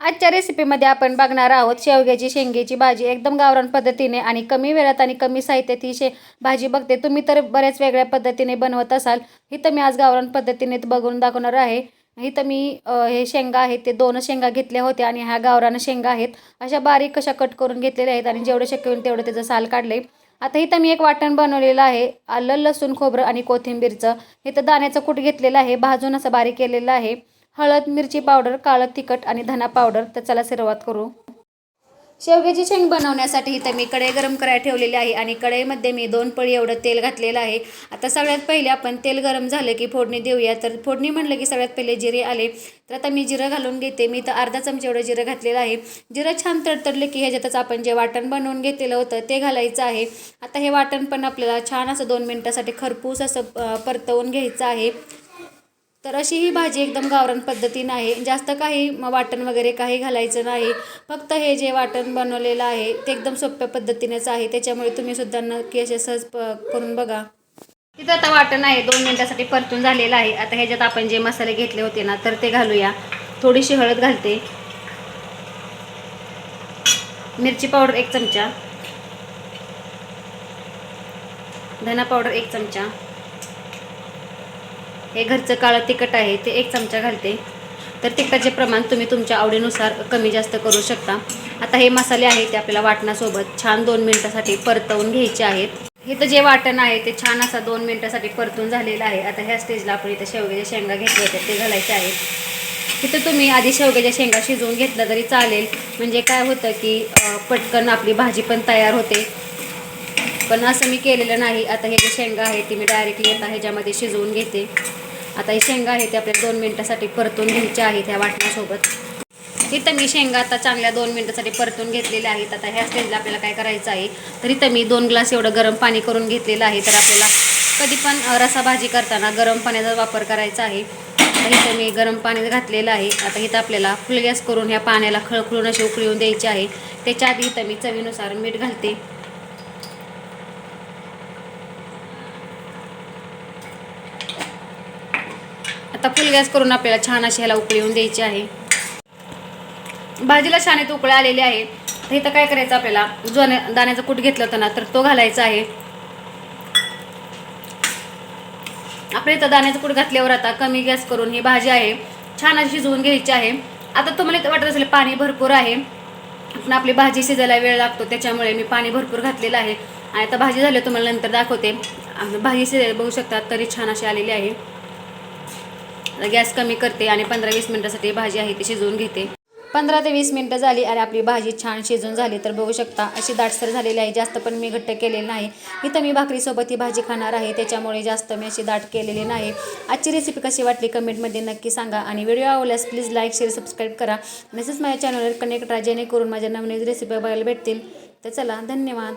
आजच्या रेसिपीमध्ये आपण बघणार आहोत शेवग्याची शेंगेची भाजी. एकदम गावरान पद्धतीने आणि कमी वेळात आणि कमी साहित्यात ही शे भाजी बघते. तुम्ही तर बऱ्याच वेगळ्या पद्धतीने बनवत असाल. इथं मी आज गावरान पद्धतीने बघून दाखवणार आहे. इथं मी हे शेंगा आहेत ते दोन शेंगा घेतल्या होत्या आणि ह्या गावरान शेंगा आहेत. अशा बारीक कशा कट करून घेतलेल्या आहेत आणि जेवढं शक्य होईल तेवढं त्याचं साल काढले आता इथं मी एक वाटण बनवलेलं आहे. आलं लसूण खोबरं आणि कोथिंबीरचं. इथं दाण्याचं कूट घेतलेलं आहे. भाजून असं बारीक केलेलं आहे. हळद मिरची पावडर काळं तिखट आणि धना पावडर. तर चला सुरुवात करू. शेवग्याची शेंग बनवण्यासाठी इथं मी कढई गरम करायला ठेवलेली आहे आणि कढईमध्ये मी दोन पळी एवढं तेल घातलेलं आहे. आता सगळ्यात पहिले आपण तेल गरम झालं की फोडणी देऊया. तर फोडणी म्हणलं की सगळ्यात पहिले जिरे आले. तर आता मी जिरं घालून घेते. मी तर अर्धा चमचा एवढं जिरं घातलेलं आहे. जिरं छान तडतडले की ह्याच्यातच आपण जे वाटण बनवून घेतलेलं होतं ते घालायचं आहे. आता हे वाटण पण आपल्याला छान असं दोन मिनटासाठी खरपूस असं परतवून घ्यायचं आहे. तर अशी ही भाजी एकदम गावरान पद्धतीनं आहे. जास्त काही वाटण वगैरे काही घालायचं नाही. फक्त हे जे वाटण बनवलेलं आहे ते एकदम सोप्या पद्धतीनेच आहे. त्याच्यामुळे तुम्ही सुद्धा नक्की असे सहज प करून बघा. तिथं आता वाटण आहे. दोन मिनटासाठी परतून झालेलं आहे. आता ह्याच्यात आपण जे मसाले घेतले होते ना तर ते घालूया. थोडीशी हळद घालते. मिरची पावडर एक चमचा. धना पावडर एक चमचा. हे घरचं काळं तिखट आहे ते एक चमचा घालते. तर तिखटाचे प्रमाण तुम्ही तुमच्या आवडीनुसार कमी जास्त करू शकता. आता हे मसाले आहेत ते आपल्याला वाटणासोबत छान दोन मिनटासाठी परतवून घ्यायचे आहेत. इथं जे वाटण आहे ते छान असा दोन मिनटासाठी परतून झालेलं आहे. आता ह्या स्टेजला आपण इथं शेवग्याच्या शेंगा घेतल्या होत्या ते घालायचे आहेत. तिथं तुम्ही आधी शेवग्याच्या शेंगा शिजवून घेतल्या तरी चालेल. म्हणजे काय होतं की पटकन आपली भाजी पण तयार होते. पण असं मी केलेलं नाही. आता हे जे शेंगा आहे ती मी डायरेक्टली आता ह्याच्यामध्ये शिजवून घेते. आता हे शेंगा आहे ते आपल्याला दोन मिनटासाठी परतून घ्यायच्या आहेत ह्या वाटण्यासोबत. इथं मी शेंगा आता चांगल्या दोन मिनटासाठी परतून घेतलेल्या आहेत. आता ह्या स्टेजला आपल्याला काय करायचं आहे तर इथं मी दोन ग्लास एवढं गरम पाणी करून घेतलेलं आहे. तर आपल्याला कधी पण रसा रसाभाजी करताना गरम पाण्याचा वापर करायचा आहे. तर इथं मी गरम पाणी घातलेलं आहे. आता इथं आपल्याला फुल गॅस करून ह्या पाण्याला खळखळून अशी उकळी येऊन द्यायची आहे. त्याच्या आधी इथं मी चवीनुसार मीठ घालते. आता फुल गॅस करून आपल्याला छान अशी ह्याला उकळी येऊन द्यायची आहे. भाजीला छान येत उकळ्या आलेली आहे. तर इथं काय करायचं आपल्याला? जो दाण्याचं कूट घेतलं होतं ना तर तो घालायचा आहे. आपल्या इथं दाण्याचं कूट घातल्यावर आता कमी गॅस करून ही भाजी आहे. छान अशी शिजवून घ्यायची आहे. आता तुम्हाला इथं वाटत असेल पाणी भरपूर आहे. पण आपली भाजी शिजायला वेळ लागतो त्याच्यामुळे मी पाणी भरपूर घातलेलं आहे. आणि आता भाजी झाली तुम्हाला नंतर दाखवते. भाजी शिजायला बघू शकता तरी छान अशी आलेली आहे. गॅस कमी करते आणि पंधरा वीस मिनटासाठी भाजी आहे ती शिजवून घेते. पंधरा ते वीस मिनटं झाली आणि आपली भाजी छान शिजून झाली तर बघू शकता अशी दाटसर झालेली आहे. जास्त पण मी घट्ट केलेली नाही. इथं मी भाकरीसोबत ही भाजी खाणार आहे. त्याच्यामुळे जास्त मी अशी दाट केलेली नाही. आजची रेसिपी कशी वाटली कमेंटमध्ये नक्की सांगा आणि व्हिडिओ आवडल्यास प्लीज लाईक शेअर सबस्क्राईब करा. तसेच माझ्या चॅनलवर कनेक्ट राहा जेणेकरून माझ्या नवनवीन रेसिपी बघायला भेटतील. तर चला धन्यवाद.